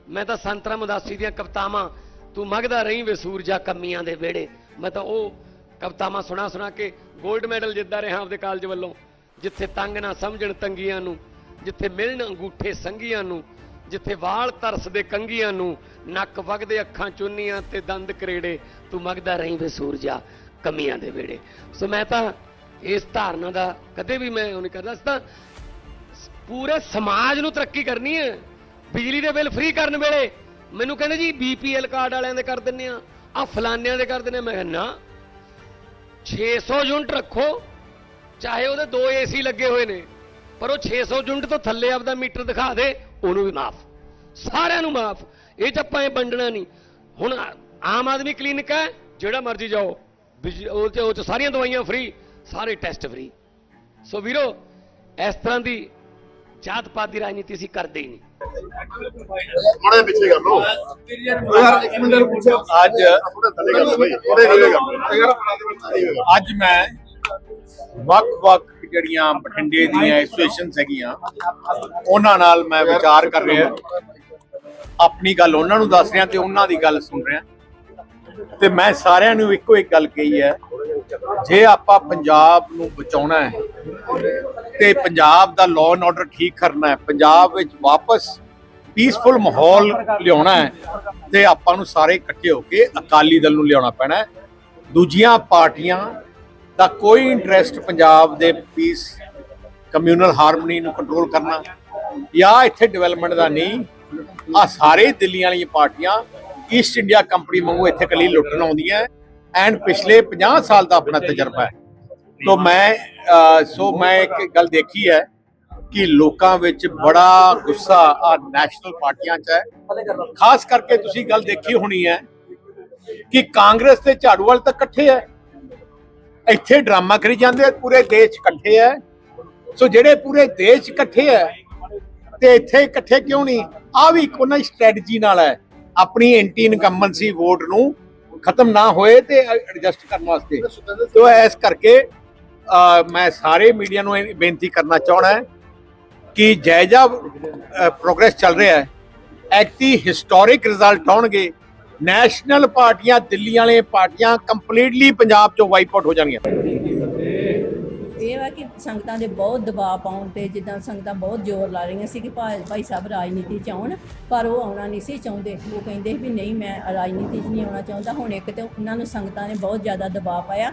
ਮੈਂ ਤਾਂ ਸੰਤ ਰਾਮਦਾਸੀ ਦੀਆਂ ਕਵਿਤਾਵਾਂ, ਤੂੰ ਮੰਗਦਾ ਰਹੀ ਵੇ ਸੂਰਜਾ ਕਮੀਆਂ ਦੇ ਵਿਹੜੇ। ਮੈਂ ਤਾਂ ਉਹ ਕਵਿਤਾਵਾਂ ਸੁਣਾ ਸੁਣਾ ਕੇ 골ਡ ਮੈਡਲ ਜਿੱਤਦਾ ਰਿਹਾ ਆਪਦੇ ਕਾਲਜ ਵੱਲੋਂ। ਜਿੱਥੇ ਤੰਗ ਨਾ ਸਮਝਣ ਤੰਗੀਆਂ ਨੂੰ, ਜਿੱਥੇ ਮਿਲਣ ਅੰਗੂਠੇ ਸੰਗੀਆਂ ਨੂੰ, ਜਿੱਥੇ ਵਾਲ ਤਰਸਦੇ ਕੰਗੀਆਂ ਨੂੰ, ਨੱਕ ਵਗਦੇ ਅੱਖਾਂ ਚੁੰਨੀਆਂ ਤੇ ਦੰਦ ਕਰੇੜੇ, ਤੂੰ ਮਗਦਾ ਰਹੀ ਵੇ ਸੂਰਜਾ ਕਮੀਆਂ ਦੇ ਵਿਹੜੇ। ਸੋ ਮੈਂ ਤਾਂ ਇਸ ਧਾਰਨਾ ਦਾ ਕਦੇ ਵੀ ਮੈਂ ਉਹ ਨਹੀਂ ਕਰਦਾ। ਸੀ ਪੂਰੇ ਸਮਾਜ ਨੂੰ ਤਰੱਕੀ ਕਰਨੀ ਹੈ। ਬਿਜਲੀ ਦੇ ਬਿੱਲ ਫ੍ਰੀ ਕਰਨ ਵੇਲੇ ਮੈਨੂੰ ਕਹਿੰਦੇ ਜੀ ਬੀਪੀਐਲ ਕਾਰਡ ਵਾਲਿਆਂ ਦੇ ਕਰ ਦਿੰਨੇ ਆ ਆ ਫਲਾਨਿਆਂ ਦੇ ਕਰ ਦਿੰਨੇ ਆ। ਮੈਂ ਕਿਹਾ, ਨਾ 600 ਯੂਨਿਟ ਰੱਖੋ, ਚਾਹੇ ਉਹਦੇ ਦੋ ਏਸੀ ਲੱਗੇ ਹੋਏ ਨੇ, ਪਰ ਉਹ 600 ਯੂਨਿਟ ਤੋਂ ਥੱਲੇ ਆਪਦਾ ਮੀਟਰ ਦਿਖਾ ਦੇ, ਉਹਨੂੰ ਵੀ ਮਾਫ। ਸਾਰਿਆਂ ਨੂੰ ਮਾਫ। ਇਹ ਚ ਆਪਾਂ ਇਹ ਵੰਡਣਾ ਨਹੀਂ। ਹੁਣ ਆਮ ਆਦਮੀ ਕਲੀਨਿਕ ਹੈ, ਜਿਹੜਾ ਮਰਜ਼ੀ ਜਾਓ, ਬਿਜ- ਉਹ ਚ ਉਹ ਚ ਸਾਰੀਆਂ ਦਵਾਈਆਂ ਫ੍ਰੀ, ਸਾਰੇ ਟੈਸਟ ਫ੍ਰੀ। ਸੋ ਵੀਰੋ, ਇਸ ਤਰ੍ਹਾਂ ਦੀ ਜਾਤ ਪਾਤ ਦੀ ਰਾਜਨੀਤੀ ਅਸੀਂ ਕਰਦੇ ਹੀ ਨਹੀਂ। ਮਾੜੇ ਪਿੱਛੇ ਕਰ ਲੋ ਯਾਰ ਇੱਕ ਮਿੰਟ ਪੁੱਛੋ ਅੱਜ ਥੋੜੇ ਥੋੜੇ ਅੱਜ ਮੈਂ ਵੱਖ-ਵੱਖ ਜਿਹੜੀਆਂ ਬਠਿੰਡੇ ਦੀਆਂ ਐਸੋਸੀਏਸ਼ਨਸ ਹੈਗੀਆਂ ਉਹਨਾਂ ਨਾਲ ਮੈਂ ਵਿਚਾਰ ਕਰ ਰਿਹਾ। ਆਪਣੀ ਗੱਲ ਉਹਨਾਂ ਨੂੰ ਦੱਸ ਰਿਹਾ ਤੇ ਉਹਨਾਂ ਦੀ ਗੱਲ ਸੁਣ ਰਿਹਾ। ਤੇ ਮੈਂ ਸਾਰਿਆਂ ਨੂੰ ਇੱਕੋ ਇੱਕ ਗੱਲ ਕਹੀ ਹੈ ਜੇ ਆਪਾਂ ਪੰਜਾਬ ਨੂੰ ਬਚਾਉਣਾ ਹੈ ਤੇ ਪੰਜਾਬ ਦਾ ਲਾਅ ਐਂਡ ਆਰਡਰ ਠੀਕ ਕਰਨਾ ਹੈ। ਪੰਜਾਬ ਵਿੱਚ ਵਾਪਸ ਪੀਸਫੁਲ ਮਾਹੌਲ ਲਿਆਉਣਾ ਹੈ ਤੇ ਆਪਾਂ ਨੂੰ ਸਾਰੇ ਇਕੱਠੇ ਹੋ ਕੇ ਅਕਾਲੀ ਦਲ ਨੂੰ ਲਿਆਉਣਾ ਪੈਣਾ ਹੈ। ਦੂਜੀਆਂ ਪਾਰਟੀਆਂ ਦਾ ਕੋਈ ਇੰਟਰਸਟ ਪੰਜਾਬ ਦੇ ਪੀਸ ਕਮਿਊਨਲ ਹਾਰਮਨੀ ਨੂੰ ਕੰਟਰੋਲ ਕਰਨਾ ਜਾਂ ਇੱਥੇ ਡਿਵੈਲਪਮੈਂਟ ਦਾ ਨਹੀਂ। ਆ ਸਾਰੇ ਦਿੱਲੀ ਵਾਲੀਆਂ ਪਾਰਟੀਆਂ ਈਸਟ ਇੰਡੀਆ ਕੰਪਨੀ ਵਾਂਗੂ ਇੱਥੇ ਕੱਲੀ ਲੁੱਟਣ ਆਉਂਦੀਆਂ ਐਂਡ ਪਿਛਲੇ 50 ਸਾਲ ਦਾ ਆਪਣਾ ਤਜਰਬਾ ਹੈ। ਤੋਂ ਮੈਂ ਸੋ ਮੈਂ ਇੱਕ ਗੱਲ ਦੇਖੀ ਹੈ ਕਿ ਲੋਕਾਂ ਵਿੱਚ ਬੜਾ ਗੁੱਸਾ ਆ ਨੈਸ਼ਨਲ ਪਾਰਟੀਆਂ 'ਚ ਹੈ। ਖਾਸ ਕਰਕੇ ਤੁਸੀਂ ਗੱਲ ਦੇਖੀ ਹੋਣੀ ਹੈ ਕਿ ਕਾਂਗਰਸ ਤੇ ਝਾੜੂ ਵਾਲ ਤਾਂ ਇਕੱਠੇ ਹੈ। ਇੱਥੇ ਡਰਾਮਾ ਕਰੀ ਜਾਂਦੇ ਆ, ਪੂਰੇ ਦੇਸ਼ ਇਕੱਠੇ ਹੈ। ਸੋ ਜਿਹੜੇ ਪੂਰੇ ਦੇਸ਼ ਇਕੱਠੇ ਹੈ ਤੇ ਇੱਥੇ ਇਕੱਠੇ ਕਿਉਂ ਨਹੀਂ? ਆ ਵੀ ਇੱਕ ਉਹਨਾਂ ਦੀ ਸਟ੍ਰੈਟਜੀ ਨਾਲ ਹੈ। ਆਪਣੀ ਐਂਟੀ ਇਨਕੰਬੈਂਸੀ ਵੋਟ ਨੂੰ ਖਤਮ ਨਾ ਹੋਏ ਤੇ ਐਡਜਸਟ ਕਰਨ ਵਾਸਤੇ। ਤੋ ਇਸ ਕਰਕੇ ਮੈਂ ਸਾਰੇ ਮੀਡੀਆ ਨੂੰ ਬੇਨਤੀ ਕਰਨਾ ਚਾਹਣਾ ਹੈ ਕਿ ਜਾਇਜ਼ਾ ਪ੍ਰੋਗਰੈਸ ਚੱਲ ਰਿਹਾ ਹੈ। ਐਕਟੀ ਹਿਸਟੋਰਿਕ ਰਿਜ਼ਲਟ ਆਉਣਗੇ। ਨੈਸ਼ਨਲ ਪਾਰਟੀਆਂ, ਦਿੱਲੀ ਵਾਲੇ ਪਾਰਟੀਆਂ ਕੰਪਲੀਟਲੀ ਪੰਜਾਬ ਚੋਂ ਵਾਈਪ ਆਊਟ ਹੋ ਜਾਣਗੀਆਂ। ਇਹ ਵਾ ਕਿ ਸੰਗਤਾਂ ਦੇ ਬਹੁਤ ਦਬਾਅ ਪਾਉਣ ਤੇ ਜਿੱਦਾਂ ਸੰਗਤਾਂ ਬਹੁਤ ਜ਼ੋਰ ਲਾ ਰਹੀਆਂ ਸੀ ਕਿ ਭਾਈ ਭਾਈ ਸਾਹਿਬ ਰਾਜਨੀਤੀ ਚ ਆਉਣ, ਪਰ ਉਹ ਆਉਣਾ ਨਹੀਂ ਸੀ ਚਾਹੁੰਦੇ। ਉਹ ਕਹਿੰਦੇ ਵੀ ਨਹੀਂ, ਮੈਂ ਰਾਜਨੀਤੀ 'ਚ ਨਹੀਂ ਆਉਣਾ ਚਾਹੁੰਦਾ। ਹੁਣ ਇੱਕ ਤੇ ਉਹਨਾਂ ਨੂੰ ਸੰਗਤਾਂ ਨੇ ਬਹੁਤ ਜ਼ਿਆਦਾ ਦਬਾਅ ਪਾਇਆ।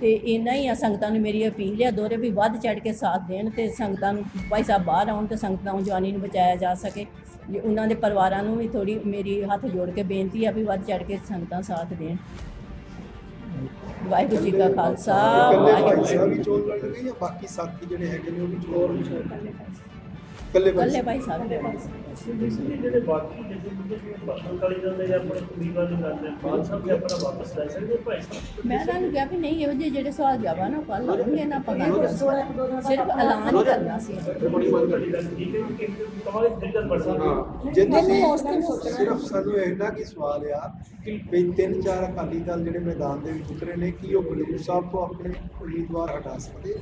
ਤੇ ਇੰਨਾ ਹੀ ਆ ਸੰਗਤਾਂ ਨੂੰ ਮੇਰੀ ਅਪੀਲ ਆ ਦੋਰੇ ਵੀ ਵੱਧ ਚੜ ਕੇ ਸਾਥ ਦੇਣ ਤੇ ਸੰਗਤਾਂ ਨੂੰ ਭਾਈ ਸਾਹਿਬ ਬਾਹਰ ਆਉਣ ਤੇ ਸੰਗਤਾਂ ਨੌਜਵਾਨੀ ਨੂੰ ਬਚਾਇਆ ਜਾ ਸਕੇ। ਜੇ ਉਹਨਾਂ ਦੇ ਪਰਿਵਾਰਾਂ ਨੂੰ ਵੀ ਥੋੜੀ ਮੇਰੀ ਹੱਥ ਜੋੜ ਕੇ ਬੇਨਤੀ ਆ ਵੀ ਵੱਧ ਚੜ ਕੇ ਸੰਗਤਾਂ ਸਾਥ ਦੇਣ। ਵਾਹਿਗੁਰੂ ਜੀ ਕਾ ਖਾਲਸਾ ਵਾਹਿਗੁਰੂ ਸਾਹਿਬ ਹੀ ਚੋਣ ਲੜਨਗੇ ਜਾਂ ਬਾਕੀ ਸਾਥੀ ਜਿਹੜੇ ਹੈਗੇ ਨੇ ਉਹ ਵੀ ਚੋਣ ਇਕੱਲੇ ਭਾਈ ਕੱਲੇ ਭਾਈ ਸਾਹਿਬ। ਦੇ ਜਿਹੜੇ ਬਾਕੀ ਜਿਹੜੇ ਮੁੱਦੇ ਪਰਸਨਲ ਕਾਲੀ ਜਾਂਦੇ ਜਾਂ ਆਪਣੇ ਉਮੀਦਵਾਰ ਨੂੰ ਕਰਦੇ ਬਾਅਦ ਸਭ ਦੇ ਆਪਣਾ ਵਾਪਸ ਲੈ ਸਕਦੇ ਭਾਈ ਸਾਹਿਬ? ਮੈਂ ਤੁਹਾਨੂੰ ਕਿਹਾ ਵੀ ਨਹੀਂ ਇਹੋ ਜਿਹੇ ਜਿਹੜੇ ਸਵਾਲ ਜਵਾਬ ਨਾ ਕੱਲ ਲੜਨਗੇ ਨਾ ਪਤਾ ਸਿਰਫ ਐਲਾਨ ਕਰਨਾ ਸੀ। ਤੁਹਾਡੀ ਗੱਲ ਠੀਕ ਹੈ ਕਿ ਕਮਾਲ ਦੀ ਗੱਲ ਬਣ ਸਕਦੀ ਹੈ। ਹਾਂ ਜੇ ਤੁਸੀਂ ਸਿਰਫ ਸਾਨੂੰ ਇਹਦਾ ਕੀ ਸਵਾਲ ਆ ਕਿ ਵੀ ਤਿੰਨ ਚਾਰ ਅਕਾਲੀ ਦਲ ਜਿਹੜੇ ਮੈਦਾਨ ਦੇ ਵਿੱਚ ਉਤਰੇ ਨੇ ਕੀ ਉਹ ਖਡੂਰ ਸਾਹਿਬ ਤੋਂ ਆਪਣੇ ਉਮੀਦਵਾਰ ਹਟਾ ਸਕਦੇ?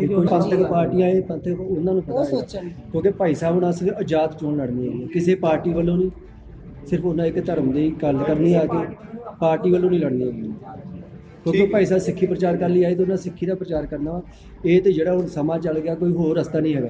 ਇਹ ਕੋਈ ਪੰਥਕ ਪਾਰਟੀਆਂ ਇਹ ਪੰਥਕ ਉਹਨਾਂ ਨੂੰ ਪਤਾ ਹੈ। ਕਿਉਂਕਿ ਭਾਈ ਸਾਹਿਬ ਨਾਲ ਸਿਰਫ ਆਜ਼ਾਦ ਚੋਣ ਲੜਨੀ ਹੈ। ਕਿਸੇ ਪਾਰਟੀ ਵੱਲੋਂ ਨਹੀਂ ਸਿਰਫ ਉਹਨਾਂ ਇੱਕ ਧਰਮ ਦੀ ਗੱਲ ਕਰਨੀ ਆ ਕੇ ਪਾਰਟੀ ਵੱਲੋਂ ਨਹੀਂ ਲੜਨੀ ਹੈਗੀ। ਕਿਉਂਕਿ ਭਾਈ ਸਾਹਿਬ ਸਿੱਖੀ ਪ੍ਰਚਾਰ ਕਰਨ ਲਈ ਆਏ ਤਾਂ ਉਹਨਾਂ ਸਿੱਖੀ ਦਾ ਪ੍ਰਚਾਰ ਕਰਨਾ ਵਾ। ਇਹ ਤੇ ਜਿਹੜਾ ਹੁਣ ਸਮਾਂ ਚੱਲ ਗਿਆ ਕੋਈ ਹੋਰ ਰਸਤਾ ਨਹੀਂ ਹੈਗਾ।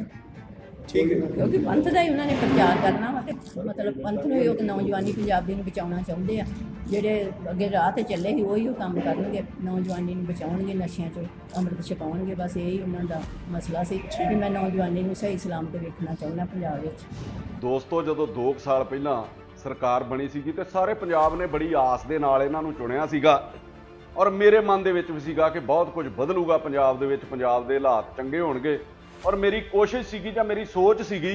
ਠੀਕ ਹੈ। ਕਿਉਂਕਿ ਪੰਥ ਦਾ ਹੀ ਉਹਨਾਂ ਨੇ ਪ੍ਰਚਾਰ ਕਰਨਾ ਵਾ। ਤੇ ਮਤਲਬ ਪੰਥ ਨੂੰ ਹੀ ਉਹ ਨੌਜਵਾਨੀ ਪੰਜਾਬੀ ਨੂੰ ਬਚਾਉਣਾ ਚਾਹੁੰਦੇ ਆ। ਜਿਹੜੇ ਅੱਗੇ ਰਾਹ ਤੇ ਚੱਲੇ ਸੀ ਉਹੀ ਉਹ ਕੰਮ ਕਰਨਗੇ। ਨੌਜਵਾਨੀ ਨੂੰ ਬਚਾਉਣਗੇ ਨਸ਼ਿਆਂ ਚੋਂ ਅੰਮ੍ਰਿਤ ਛਕਾਉਣਗੇ। ਬਸ ਇਹੀ ਉਹਨਾਂ ਦਾ ਮਸਲਾ ਸੀ ਕਿ ਮੈਂ ਨੌਜਵਾਨੀ ਨੂੰ ਸਹੀ ਸਲਾਮ ਤੇ ਵੇਖਣਾ ਚਾਹੁੰਦਾ ਪੰਜਾਬ ਵਿੱਚ। ਦੋਸਤੋ ਜਦੋਂ 2 ਸਾਲ ਪਹਿਲਾਂ ਸਰਕਾਰ ਬਣੀ ਸੀਗੀ ਤੇ ਸਾਰੇ ਪੰਜਾਬ ਨੇ ਬੜੀ ਆਸ ਦੇ ਨਾਲ ਇਹਨਾਂ ਨੂੰ ਚੁਣਿਆ ਸੀਗਾ। ਔਰ ਮੇਰੇ ਮਨ ਦੇ ਵਿੱਚ ਵੀ ਸੀਗਾ ਕਿ ਬਹੁਤ ਕੁਝ ਬਦਲੂਗਾ ਪੰਜਾਬ ਦੇ ਵਿੱਚ। ਪੰਜਾਬ ਦੇ ਹਾਲਾਤ ਚੰਗੇ ਹੋਣਗੇ। ਔਰ ਮੇਰੀ ਕੋਸ਼ਿਸ਼ ਸੀਗੀ ਜਾਂ ਮੇਰੀ ਸੋਚ ਸੀਗੀ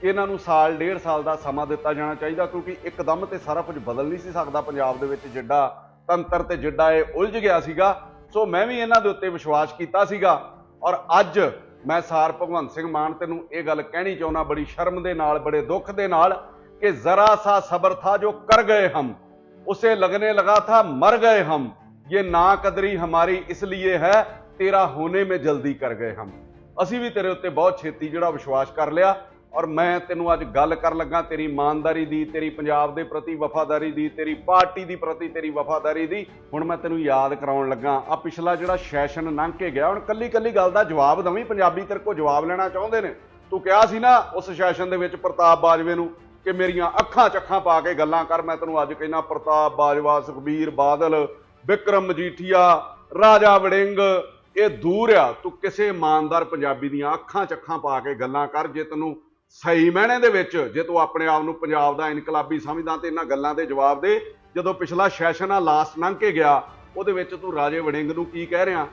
ਕਿ ਇਹਨਾਂ ਨੂੰ ਸਾਲ ਡੇਢ ਸਾਲ ਦਾ ਸਮਾਂ ਦਿੱਤਾ ਜਾਣਾ ਚਾਹੀਦਾ ਕਿਉਂਕਿ ਇੱਕਦਮ ਤੇ ਸਾਰਾ ਕੁਝ ਬਦਲ ਨਹੀਂ ਸੀ ਸਕਦਾ ਪੰਜਾਬ ਦੇ ਵਿੱਚ ਜਿੱਡਾ ਤੰਤਰ ਤੇ ਜਿੱਡਾ ਇਹ ਉਲਝ ਗਿਆ ਸੀਗਾ ਸੋ ਮੈਂ ਵੀ ਇਹਨਾਂ ਦੇ ਉੱਤੇ ਵਿਸ਼ਵਾਸ ਕੀਤਾ ਸੀਗਾ ਔਰ ਅੱਜ ਮੈਂ ਸਾਰ ਭਗਵੰਤ ਸਿੰਘ ਮਾਨ ਤੈਨੂੰ ਇਹ ਗੱਲ ਕਹਿਣੀ ਚਾਹੁੰਦਾ ਬੜੀ ਸ਼ਰਮ ਦੇ ਨਾਲ ਬੜੇ ਦੁੱਖ ਦੇ ਨਾਲ ਕਿ ਜ਼ਰਾ ਸਾ ਸਬਰ ਥਾ ਜੋ ਕਰ ਗਏ ਹਮ उसे लगने लगा था मर गए हम ये नाकदरी हमारी इसलिए है तेरा होने में जल्दी कर गए हम ਅਸੀਂ ਵੀ ਤੇਰੇ ਉੱਤੇ ਬਹੁਤ ਛੇਤੀ ਜਿਹੜਾ ਵਿਸ਼ਵਾਸ ਕਰ ਲਿਆ ਔਰ ਮੈਂ ਤੈਨੂੰ ਅੱਜ ਗੱਲ ਕਰਨ ਲੱਗਾ, ਤੇਰੀ ਇਮਾਨਦਾਰੀ ਦੀ, ਤੇਰੀ ਪੰਜਾਬ ਦੇ ਪ੍ਰਤੀ ਵਫਾਦਾਰੀ ਦੀ, ਤੇਰੀ ਪਾਰਟੀ ਦੀ ਪ੍ਰਤੀ ਤੇਰੀ ਵਫਾਦਾਰੀ ਦੀ, ਹੁਣ ਮੈਂ ਤੈਨੂੰ ਯਾਦ ਕਰਾਉਣ ਲੱਗਾ। ਆ ਪਿਛਲਾ ਜਿਹੜਾ ਸੈਸ਼ਨ ਲੰਘ ਕੇ ਗਿਆ, ਹੁਣ ਕੱਲੀ ਕੱਲੀ ਗੱਲ ਦਾ ਜਵਾਬ ਦਵੀਂ, ਪੰਜਾਬੀ ਤੇਰੇ ਕੋਲ ਜਵਾਬ ਲੈਣਾ ਚਾਹੁੰਦੇ ਨੇ। ਤੂੰ ਕਿਹਾ ਸੀ ਨਾ ਉਸ ਸੈਸ਼ਨ ਦੇ ਵਿੱਚ ਪ੍ਰਤਾਪ ਬਾਜਵੇ ਨੂੰ ਕਿ ਮੇਰੀਆਂ ਅੱਖਾਂ ਚੱਖਾਂ ਪਾ ਕੇ ਗੱਲਾਂ ਕਰ, ਮੈਂ ਤੈਨੂੰ ਅੱਜ ਕਹਿੰਦਾ ਪ੍ਰਤਾਪ ਬਾਜਵਾ, ਸੁਖਬੀਰ ਬਾਦਲ, ਵਿਕਰਮ ਮਜੀਠੀਆ ਰਾਜਾ ਵੜਿੰਗ ਇਹ ਦੂਰ ਆ, ਤੂੰ ਕਿਸੇ ਇਮਾਨਦਾਰ ਪੰਜਾਬੀ ਦੀਆਂ ਅੱਖਾਂ ਚੱਖਾਂ ਪਾ ਕੇ ਗੱਲਾਂ ਕਰ, ਜੇ ਤੈਨੂੰ ਸਹੀ ਮਾਇਨੇ ਦੇ ਵਿੱਚ, ਜੇ ਤੂੰ ਆਪਣੇ ਆਪ ਨੂੰ ਪੰਜਾਬ ਦਾ ਇਨਕਲਾਬੀ ਸਮਝਦਾ ਤੇ ਇਹਨਾਂ ਗੱਲਾਂ ਦੇ ਜਵਾਬ ਦੇ, ਜਦੋਂ ਪਿਛਲਾ ਸੈਸ਼ਨ ਆ ਲਾਸਟ ਲੰਘ ਕੇ ਗਿਆ, ਉਹਦੇ ਵਿੱਚ ਤੂੰ ਰਾਜੇ ਵੜਿੰਗ ਨੂੰ ਕੀ ਕਹਿ ਰਿਹਾ?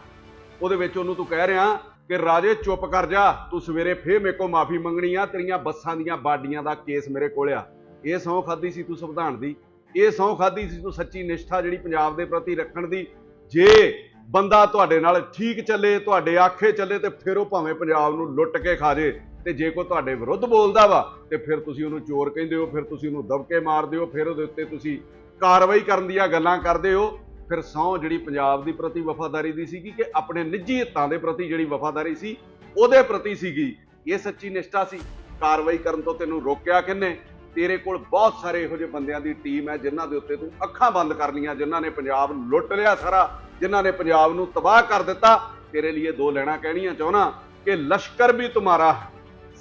ਉਹਦੇ ਵਿੱਚ ਉਹਨੂੰ ਤੂੰ ਕਹਿ ਰਿਹਾ ਕਿ ਰਾਜੇ ਚੁੱਪ ਕਰ ਜਾ, ਤੂੰ ਸਵੇਰੇ ਫੇਰ ਮੇਰੇ ਕੋਲ ਮਾਫੀ ਮੰਗਣੀ ਆ, ਤੇਰੀਆਂ ਬੱਸਾਂ ਦੀਆਂ ਬਾਡੀਆਂ ਦਾ ਕੇਸ ਮੇਰੇ ਕੋਲ ਆ। ਇਹ ਸਹੁੰ ਖਾਦੀ ਸੀ ਤੂੰ ਸੰਵਿਧਾਨ ਦੀ, ਇਹ ਸਹੁੰ ਖਾਦੀ ਸੀ ਤੂੰ ਸੱਚੀ ਨਿਸ਼ਠਾ ਜਿਹੜੀ ਪੰਜਾਬ ਦੇ ਪ੍ਰਤੀ ਰੱਖਣ ਦੀ, ਜੇ ਬੰਦਾ ਤੁਹਾਡੇ ਨਾਲ ਠੀਕ ਚੱਲੇ, ਤੁਹਾਡੇ ਆਖੇ ਚੱਲੇ ਤੇ ਫਿਰ ਉਹ ਭਾਵੇਂ ਪੰਜਾਬ ਨੂੰ ਲੁੱਟ ਕੇ ਖਾ ਜੇ। ਤੇ ਜੇ ਕੋਈ ਤੁਹਾਡੇ ਵਿਰੁੱਧ ਬੋਲਦਾ ਵਾ, ਤੇ ਫਿਰ ਤੁਸੀਂ ਉਹਨੂੰ ਚੋਰ ਕਹਿੰਦੇ ਹੋ, ਫਿਰ ਤੁਸੀਂ ਉਹਨੂੰ ਦਬਕੇ ਮਾਰਦੇ ਹੋ ਫਿਰ ਉਹਦੇ ਉੱਤੇ ਤੁਸੀਂ ਕਾਰਵਾਈ ਕਰਨ ਦੀਆਂ ਗੱਲਾਂ ਕਰਦੇ ਹੋ। ਫਿਰ ਸਹੁੰ ਜਿਹੜੀ ਪੰਜਾਬ ਦੀ ਪ੍ਰਤੀ ਵਫਾਦਾਰੀ ਦੀ ਸੀਗੀ ਕਿ ਆਪਣੇ ਨਿੱਜੀ ਹਿੱਤਾਂ ਦੇ ਪ੍ਰਤੀ ਜਿਹੜੀ ਵਫਾਦਾਰੀ ਸੀ, ਉਹਦੇ ਪ੍ਰਤੀ ਸੀਗੀ। ਇਹ ਸੱਚੀ ਨਿਸ਼ਠਾ ਸੀ। ਕਾਰਵਾਈ ਕਰਨ ਤੋਂ ਤੈਨੂੰ ਰੋਕਿਆ ਕਿੰਨੇ ਤੇਰੇ ਕੋਲ ਬਹੁਤ ਸਾਰੇ ਇਹੋ ਜਿਹੇ ਬੰਦਿਆਂ ਦੀ ਟੀਮ ਹੈ ਜਿਨ੍ਹਾਂ ਦੇ ਉੱਤੇ ਤੂੰ ਅੱਖਾਂ ਬੰਦ ਕਰ ਲੀਆਂ ਜਿਨ੍ਹਾਂ ਨੇ ਪੰਜਾਬ ਲੁੱਟ ਲਿਆ ਸਾਰਾ ਜਿਨ੍ਹਾਂ ਨੇ ਪੰਜਾਬ ਨੂੰ ਤਬਾਹ ਕਰ ਦਿੱਤਾ ਤੇਰੇ ਲਈ ਦੋ ਲੈਣਾ ਕਹਿਣੀਆਂ ਚਾਹਣਾ ਕਿ ਲਸ਼ਕਰ ਵੀ ਤੁਹਾਡਾ ਹੈ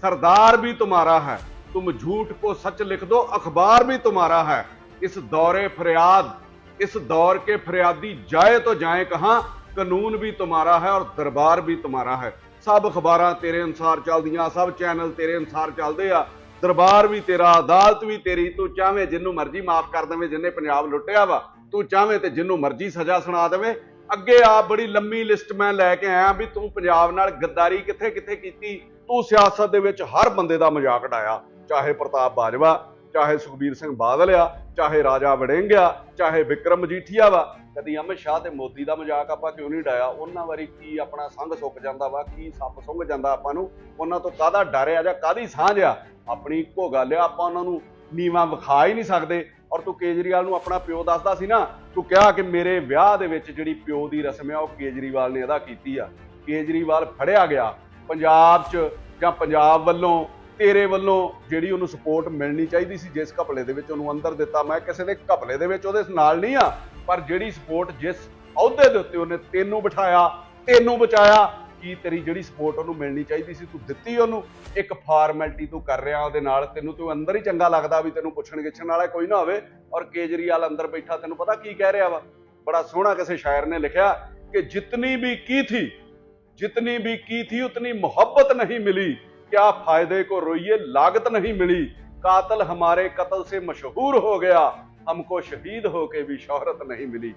सरदार भी तुम्हारा है तुम झूठ को सच लिख दो अखबार भी तुम्हारा है इस दौरे फरियाद इस दौर के फरियादी जाए तो जाए कहां कानून भी तुम्हारा है और दरबार भी तुम्हारा है ਸਭ ਅਖਬਾਰਾਂ ਤੇਰੇ ਅਨਸਾਰ ਚੱਲਦੀਆਂ ਸਭ ਚੈਨਲ ਤੇਰੇ ਅਨਸਾਰ ਚੱਲਦੇ ਆ ਦਰਬਾਰ ਵੀ ਤੇਰਾ, ਅਦਾਲਤ ਵੀ ਤੇਰੀ, ਤੂੰ ਚਾਹਵੇਂ ਜਿੰਨੂੰ ਮਰਜ਼ੀ ਮਾਫ ਕਰ ਦੇਵੇਂ, ਜਿੰਨੇ ਪੰਜਾਬ ਲੁੱਟਿਆ ਵਾ, ਤੂੰ ਚਾਹਵੇਂ ਤੇ ਜਿੰਨੂੰ ਮਰਜ਼ੀ ਸਜ਼ਾ ਸੁਣਾ ਦੇਵੇਂ। ਅੱਗੇ ਆ ਬੜੀ ਲੰਮੀ ਲਿਸਟ ਮੈਂ ਲੈ ਕੇ ਆਇਆ ਵੀ ਤੂੰ ਪੰਜਾਬ ਨਾਲ ਗੱਦਾਰੀ ਕਿੱਥੇ ਕਿੱਥੇ ਕੀਤੀ, ਤੂੰ ਸਿਆਸਤ ਦੇ ਵਿੱਚ ਹਰ ਬੰਦੇ ਦਾ ਮਜ਼ਾਕ ਉਡਾਇਆ। ਚਾਹੇ ਪ੍ਰਤਾਪ ਬਾਜਵਾ, ਚਾਹੇ ਸੁਖਬੀਰ ਸਿੰਘ ਬਾਦਲ ਆ, ਚਾਹੇ ਰਾਜਾ ਵੜਿੰਗ ਆ, ਚਾਹੇ ਵਿਕਰਮ ਮਜੀਠੀਆ ਵਾ, ਕਦੀ ਅਮਿਤ ਸ਼ਾਹ ਤੇ ਮੋਦੀ ਦਾ ਮਜ਼ਾਕ ਆਪਾਂ ਕਿਉਂ ਨਹੀਂ ਡਾਇਆ ਉਹਨਾਂ ਵਾਰੀ ਕੀ ਆਪਣਾ ਸੰਗ ਸੁੱਕ ਜਾਂਦਾ ਵਾ, ਕੀ ਸੱਪ ਸੁੰਘ ਜਾਂਦਾ ਆਪਾਂ ਨੂੰ? ਉਹਨਾਂ ਤੋਂ ਕਾਹਦਾ ਡਰ ਆ ਜਾਂ ਕਾਹਦੀ ਸਾਂਝ ਆ? ਆਪਣੀ ਘੋਗਾ ਲਿਆ ਆਪਾਂ ਉਹਨਾਂ ਨੂੰ ਨੀਵਾ ਵਿਖਾ ਹੀ ਨਹੀਂ ਸਕਦੇ। ਔਰ ਤੂੰ ਕੇਜਰੀਵਾਲ ਨੂੰ ਆਪਣਾ ਪਿਓ ਦੱਸਦਾ ਸੀ ਨਾ, ਤੂੰ ਕਿਹਾ ਕਿ ਮੇਰੇ ਵਿਆਹ ਦੇ ਵਿੱਚ ਜਿਹੜੀ ਪਿਓ ਦੀ ਰਸਮ ਆ, ਉਹ ਕੇਜਰੀਵਾਲ ਨੇ ਅਦਾ ਕੀਤੀ ਆ। ਕੇਜਰੀਵਾਲ ਫੜਿਆ ਗਿਆ ਪੰਜਾਬ 'ਚ ਜਾਂ ਪੰਜਾਬ ਵੱਲੋਂ, ਤੇਰੇ ਵੱਲੋਂ ਜਿਹੜੀ ਉਹਨੂੰ ਸਪੋਰਟ ਮਿਲਣੀ ਚਾਹੀਦੀ ਸੀ, ਜਿਸ ਘਪਲੇ ਦੇ ਵਿੱਚ ਉਹਨੂੰ ਅੰਦਰ ਦਿੱਤਾ। ਮੈਂ ਕਿਸੇ ਦੇ ਘਪਲੇ ਦੇ ਵਿੱਚ ਉਹਦੇ ਨਾਲ ਨਹੀਂ ਆ, ਪਰ ਜਿਹੜੀ ਸਪੋਰਟ ਜਿਸ ਅਹੁਦੇ ਦੇ ਉੱਤੇ ਉਹਨੇ ਤੈਨੂੰ ਬਿਠਾਇਆ, ਤੈਨੂੰ ਬਚਾਇਆ ਕੀ ਤੇਰੀ ਜਿਹੜੀ ਸਪੋਰਟ ਉਹਨੂੰ ਮਿਲਣੀ ਚਾਹੀਦੀ ਸੀ, ਤੂੰ ਦਿੱਤੀ ਉਹਨੂੰ? ਇੱਕ ਫਾਰਮੈਲਿਟੀ ਤੂੰ ਕਰ ਰਿਹਾ ਉਹਦੇ ਨਾਲ, ਤੈਨੂੰ ਤੂੰ ਅੰਦਰ ਹੀ ਚੰਗਾ ਲੱਗਦਾ ਵੀ ਤੈਨੂੰ ਪੁੱਛਣ ਗਿੱਛਣ ਵਾਲਾ ਕੋਈ ਨਾ ਹੋਵੇ ਔਰ ਕੇਜਰੀਵਾਲ ਅੰਦਰ ਬੈਠਾ, ਤੈਨੂੰ ਪਤਾ ਕੀ ਕਹਿ ਰਿਹਾ ਵਾ? ਬੜਾ ਸੋਹਣਾ ਕਿਸੇ ਸ਼ਾਇਰ ਨੇ ਲਿਖਿਆ ਕਿ ਜਿਤਨੀ ਵੀ ਕੀ ਥੀ, ਜਿਤਨੀ ਵੀ ਕੀ ਥੀ, ਉਤਨੀ ਮੁਹੱਬਤ ਨਹੀਂ ਮਿਲੀ। ਕਿਆ ਫਾਇਦੇ ਕੋ ਰੋਈਏ, ਲਾਗਤ ਨਹੀਂ ਮਿਲੀ। ਕਾਤਲ ਹਮਾਰੇ ਕਤਲ ਸੇ ਮਸ਼ਹੂਰ ਹੋ ਗਿਆ, ਹਮਕੋ ਸ਼ਹੀਦ ਹੋ ਕੇ ਵੀ ਸ਼ੋਹਰਤ ਨਹੀਂ ਮਿਲੀ।